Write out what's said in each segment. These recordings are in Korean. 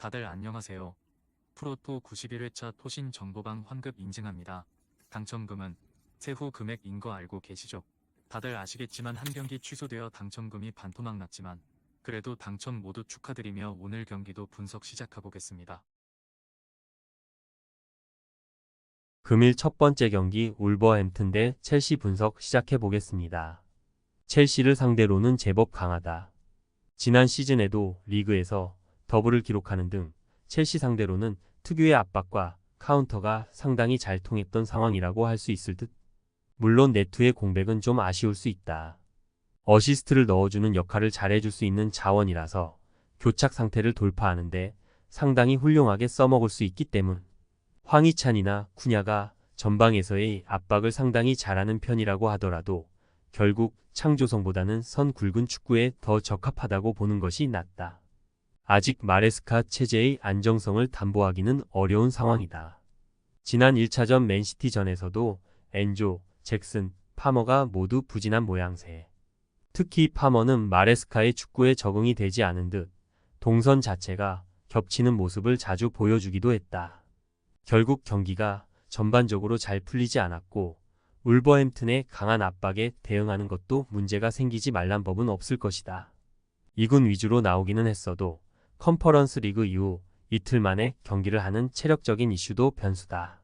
다들 안녕하세요. 프로토 91회차 토신 정보방 환급 인증합니다. 당첨금은 세후 금액인 거 알고 계시죠? 다들 아시겠지만 한 경기 취소되어 당첨금이 반토막 났지만 그래도 당첨 모두 축하드리며 오늘 경기도 분석 시작해보겠습니다. 금일 첫 번째 경기 울버햄튼 대 첼시 분석 시작해 보겠습니다. 첼시를 상대로는 제법 강하다. 지난 시즌에도 리그에서 더블을 기록하는 등 첼시 상대로는 특유의 압박과 카운터가 상당히 잘 통했던 상황이라고 할 수 있을 듯. 물론 네투의 공백은 좀 아쉬울 수 있다. 어시스트를 넣어주는 역할을 잘해줄 수 있는 자원이라서 교착 상태를 돌파하는데 상당히 훌륭하게 써먹을 수 있기 때문. 황희찬이나 쿠냐가 전방에서의 압박을 상당히 잘하는 편이라고 하더라도 결국 창조성보다는 선 굵은 축구에 더 적합하다고 보는 것이 낫다. 아직 마레스카 체제의 안정성을 담보하기는 어려운 상황이다. 지난 1차전 맨시티전에서도 엔조, 잭슨, 파머가 모두 부진한 모양새. 특히 파머는 마레스카의 축구에 적응이 되지 않은 듯 동선 자체가 겹치는 모습을 자주 보여주기도 했다. 결국 경기가 전반적으로 잘 풀리지 않았고 울버햄튼의 강한 압박에 대응하는 것도 문제가 생기지 말란 법은 없을 것이다. 이군 위주로 나오기는 했어도 컨퍼런스 리그 이후 이틀 만에 경기를 하는 체력적인 이슈도 변수다.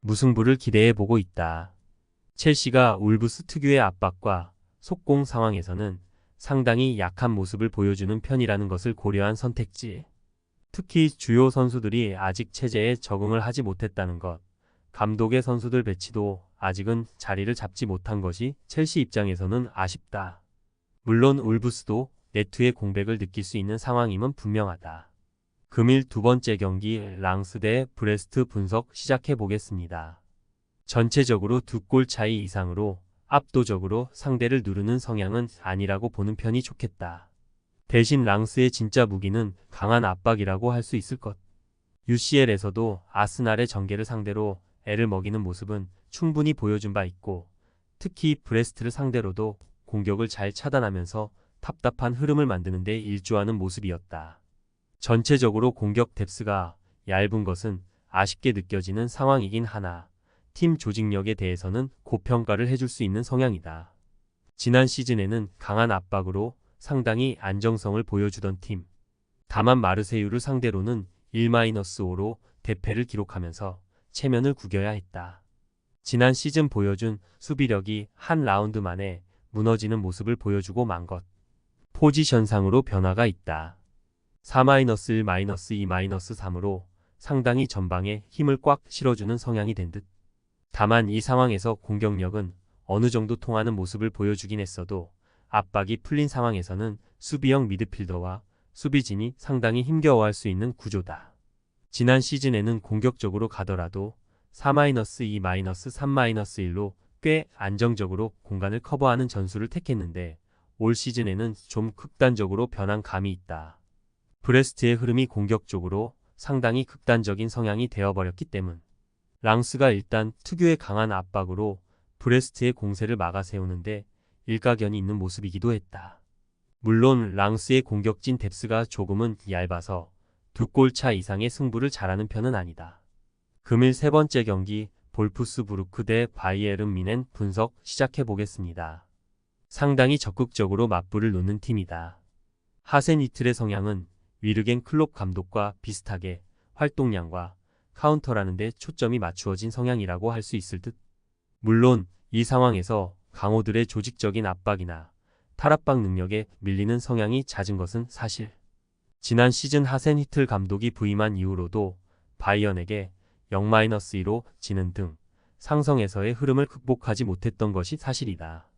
무승부를 기대해 보고 있다. 첼시가 울브스 특유의 압박과 속공 상황에서는 상당히 약한 모습을 보여주는 편이라는 것을 고려한 선택지. 특히 주요 선수들이 아직 체제에 적응을 하지 못했다는 것, 감독의 선수들 배치도 아직은 자리를 잡지 못한 것이 첼시 입장에서는 아쉽다. 물론 울브스도 네트의 공백을 느낄 수 있는 상황임은 분명하다. 금일 두 번째 경기 랑스 대 브레스트 분석 시작해 보겠습니다. 전체적으로 두 골 차이 이상으로 압도적으로 상대를 누르는 성향은 아니라고 보는 편이 좋겠다. 대신 랑스의 진짜 무기는 강한 압박이라고 할 수 있을 것. UCL에서도 아스날의 전개를 상대로 애를 먹이는 모습은 충분히 보여준 바 있고 특히 브레스트를 상대로도 공격을 잘 차단하면서 답답한 흐름을 만드는 데 일조하는 모습이었다. 전체적으로 공격 뎁스가 얇은 것은 아쉽게 느껴지는 상황이긴 하나 팀 조직력에 대해서는 고평가를 해줄 수 있는 성향이다. 지난 시즌에는 강한 압박으로 상당히 안정성을 보여주던 팀. 다만 마르세유를 상대로는 1-5로 대패를 기록하면서 체면을 구겨야 했다. 지난 시즌 보여준 수비력이 한 라운드 만에 무너지는 모습을 보여주고 만 것. 포지션상으로 변화가 있다. 4-1-2-3으로 상당히 전방에 힘을 꽉 실어주는 성향이 된 듯. 다만 이 상황에서 공격력은 어느 정도 통하는 모습을 보여주긴 했어도 압박이 풀린 상황에서는 수비형 미드필더와 수비진이 상당히 힘겨워할 수 있는 구조다. 지난 시즌에는 공격적으로 가더라도 4-2-3-1로 꽤 안정적으로 공간을 커버하는 전술을 택했는데 올 시즌에는 좀 극단적으로 변한 감이 있다. 브레스트의 흐름이 공격적으로 상당히 극단적인 성향이 되어버렸기 때문. 랑스가 일단 특유의 강한 압박으로 브레스트의 공세를 막아 세우는데 일가견이 있는 모습이기도 했다. 물론 랑스의 공격진 뎁스가 조금은 얇아서 두 골 차 이상의 승부를 잘하는 편은 아니다. 금일 세 번째 경기 볼프스부르크 대 바이에른 미넨 분석 시작해 보겠습니다. 상당히 적극적으로 맞불을 놓는 팀이다. 하센 이틀의 성향은 위르겐 클롭 감독과 비슷하게 활동량과 카운터라는 데 초점이 맞추어진 성향이라고 할 수 있을 듯. 물론 이 상황에서 강호들의 조직적인 압박이나 탈압박 능력에 밀리는 성향이 잦은 것은 사실. 지난 시즌 하센 히틀 감독이 부임한 이후로도 바이언에게 0-2로 지는 등 상성에서의 흐름을 극복하지 못했던 것이 사실이다.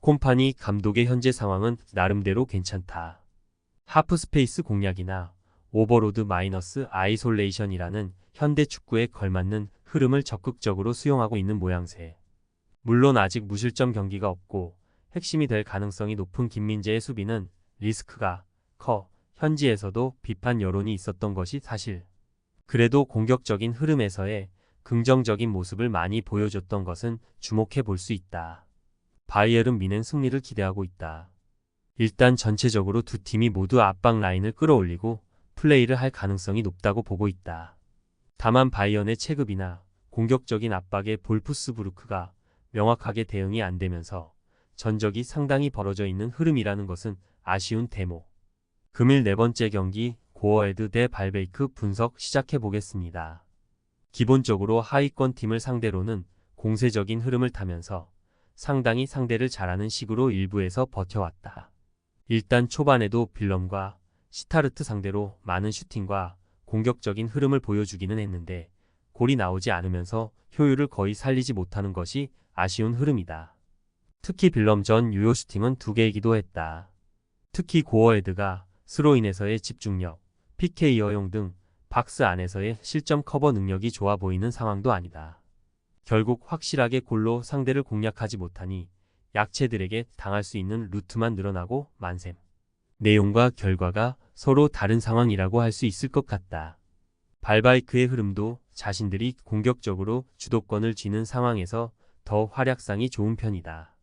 콤파니 감독의 현재 상황은 나름대로 괜찮다. 하프스페이스 공략이나 오버로드 마이너스 아이솔레이션이라는 현대 축구에 걸맞는 흐름을 적극적으로 수용하고 있는 모양새. 물론 아직 무실점 경기가 없고 핵심이 될 가능성이 높은 김민재의 수비는 리스크가 커 현지에서도 비판 여론이 있었던 것이 사실. 그래도 공격적인 흐름에서의 긍정적인 모습을 많이 보여줬던 것은 주목해 볼 수 있다. 바이에른 미넨 승리를 기대하고 있다. 일단 전체적으로 두 팀이 모두 압박 라인을 끌어올리고 플레이를 할 가능성이 높다고 보고 있다. 다만 바이언의 체급이나 공격적인 압박에 볼프스부르크가 명확하게 대응이 안 되면서 전적이 상당히 벌어져 있는 흐름이라는 것은 아쉬운 대목. 금일 네 번째 경기 고어헤드 대 발베이크 분석 시작해 보겠습니다. 기본적으로 하위권 팀을 상대로는 공세적인 흐름을 타면서 상당히 상대를 잘하는 식으로 일부에서 버텨왔다. 일단 초반에도 빌럼과 시타르트 상대로 많은 슈팅과 공격적인 흐름을 보여주기는 했는데 골이 나오지 않으면서 효율을 거의 살리지 못하는 것이 아쉬운 흐름이다. 특히 빌럼 전 유효 슈팅은 두 개이기도 했다. 특히 고어헤드가 스로 인에서의 집중력, PK 허용 등 박스 안에서의 실점 커버 능력이 좋아 보이는 상황도 아니다. 결국 확실하게 골로 상대를 공략하지 못하니 약체들에게 당할 수 있는 루트만 늘어나고 만셈. 내용과 결과가 서로 다른 상황이라고 할 수 있을 것 같다. 발바이크의 흐름도 자신들이 공격적으로 주도권을 쥐는 상황에서 더 활약상이 좋은 편이다.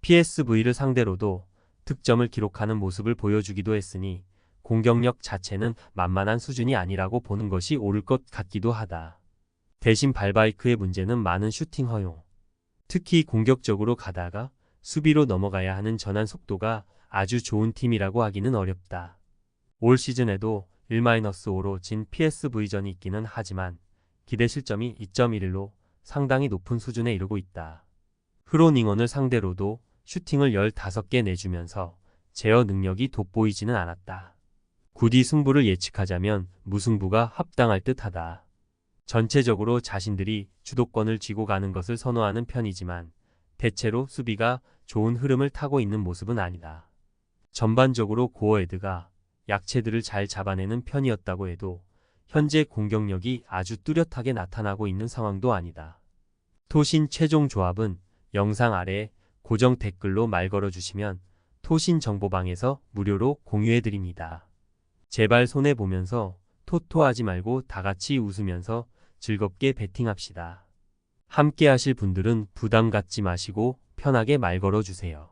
PSV를 상대로도 득점을 기록하는 모습을 보여주기도 했으니 공격력 자체는 만만한 수준이 아니라고 보는 것이 옳을 것 같기도 하다. 대신 발바이크의 문제는 많은 슈팅 허용. 특히 공격적으로 가다가 수비로 넘어가야 하는 전환 속도가 아주 좋은 팀이라고 하기는 어렵다. 올 시즌에도 1-5로 진 PSV전이 있기는 하지만 기대 실점이 2.11로 상당히 높은 수준에 이르고 있다. 흐로닝언을 상대로도 슈팅을 15개 내주면서 제어 능력이 돋보이지는 않았다. 굳이 승부를 예측하자면 무승부가 합당할 듯하다. 전체적으로 자신들이 주도권을 쥐고 가는 것을 선호하는 편이지만 대체로 수비가 좋은 흐름을 타고 있는 모습은 아니다. 전반적으로 고어헤드가 약체들을 잘 잡아내는 편이었다고 해도 현재 공격력이 아주 뚜렷하게 나타나고 있는 상황도 아니다. 토신 최종 조합은 영상 아래 고정 댓글로 말 걸어주시면 토신 정보방에서 무료로 공유해드립니다. 제발 손해보면서 토토하지 말고 다 같이 웃으면서 즐겁게 베팅합시다. 함께 하실 분들은 부담 갖지 마시고 편하게 말 걸어주세요.